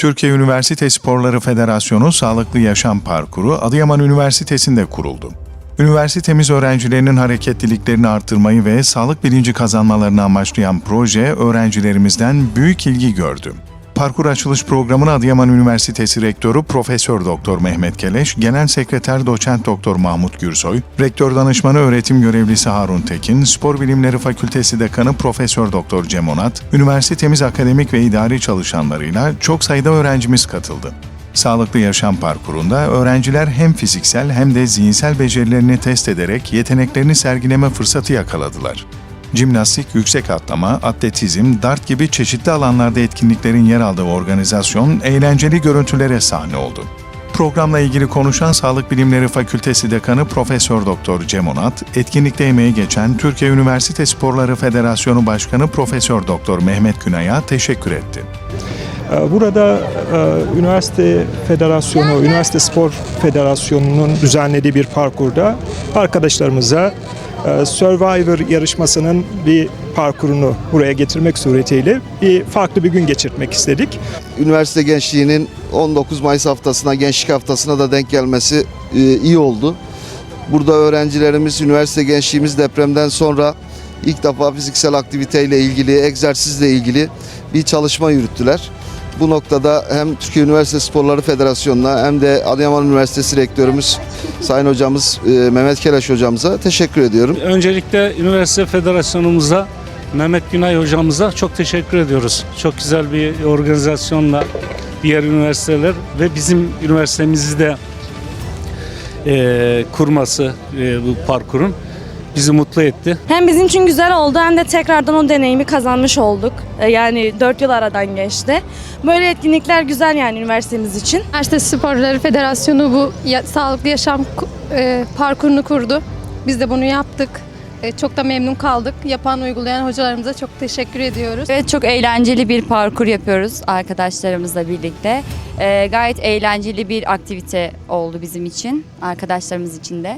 Türkiye Üniversite Sporları Federasyonu Sağlıklı Yaşam Parkuru Adıyaman Üniversitesi'nde kuruldu. Üniversitemiz öğrencilerinin hareketliliklerini artırmayı ve sağlık bilinci kazanmalarını amaçlayan proje öğrencilerimizden büyük ilgi gördü. Parkur açılış programını Adıyaman Üniversitesi Rektörü Profesör Doktor Mehmet Keleş, Genel Sekreter Doçent Doktor Mahmut Gürsoy, Rektör Danışmanı Öğretim Görevlisi Harun Tekin, Spor Bilimleri Fakültesi Dekanı Profesör Doktor Cem Onat, üniversitemiz akademik ve idari çalışanlarıyla çok sayıda öğrencimiz katıldı. Sağlıklı yaşam parkurunda öğrenciler hem fiziksel hem de zihinsel becerilerini test ederek yeteneklerini sergileme fırsatı yakaladılar. Jimnastik, yüksek atlama, atletizm, dart gibi çeşitli alanlarda etkinliklerin yer aldığı organizasyon eğlenceli görüntülere sahne oldu. Programla ilgili konuşan Sağlık Bilimleri Fakültesi Dekanı Profesör Doktor Cem Onat, etkinlikte emeği geçen Türkiye Üniversite Sporları Federasyonu Başkanı Profesör Doktor Mehmet Günay'a teşekkür etti. Ee, Burada e, Üniversite Federasyonu, Üniversite Spor Federasyonu'nun düzenlediği bir parkurda arkadaşlarımıza Survivor yarışmasının bir parkurunu buraya getirmek suretiyle bir farklı bir gün geçirtmek istedik. üniversite gençliğinin 19 Mayıs haftasına, gençlik haftasına da denk gelmesi e, iyi oldu. Burada öğrencilerimiz, üniversite gençliğimiz depremden sonra ilk defa fiziksel aktiviteyle ilgili, egzersizle ilgili bir çalışma yürüttüler. Bu noktada hem Türkiye Üniversite Sporları Federasyonu'na hem de Adıyaman Üniversitesi Rektörümüz Sayın Hocamız e, Mehmet Keleş Hocamıza teşekkür ediyorum. Öncelikle Üniversite Federasyonumuza, Mehmet Günay hocamıza çok teşekkür ediyoruz. Çok güzel bir organizasyonla diğer üniversiteler ve bizim üniversitemizi de eee, kurması eee, bu parkurun bizi mutlu etti. Hem bizim için güzel oldu hem de tekrardan o deneyimi kazanmış olduk. E, Yani 4 yıl aradan geçti. Böyle etkinlikler güzel yani üniversitemiz için. Üniversite Sporları Federasyonu bu ya- sağlıklı yaşam e, parkurunu kurdu. Biz de bunu yaptık. E, çok da memnun kaldık. Yapan, uygulayan hocalarımıza çok teşekkür ediyoruz. Evet çok eğlenceli bir parkur yapıyoruz arkadaşlarımızla birlikte. Ee, gayet eğlenceli bir aktivite oldu bizim için, arkadaşlarımız için de.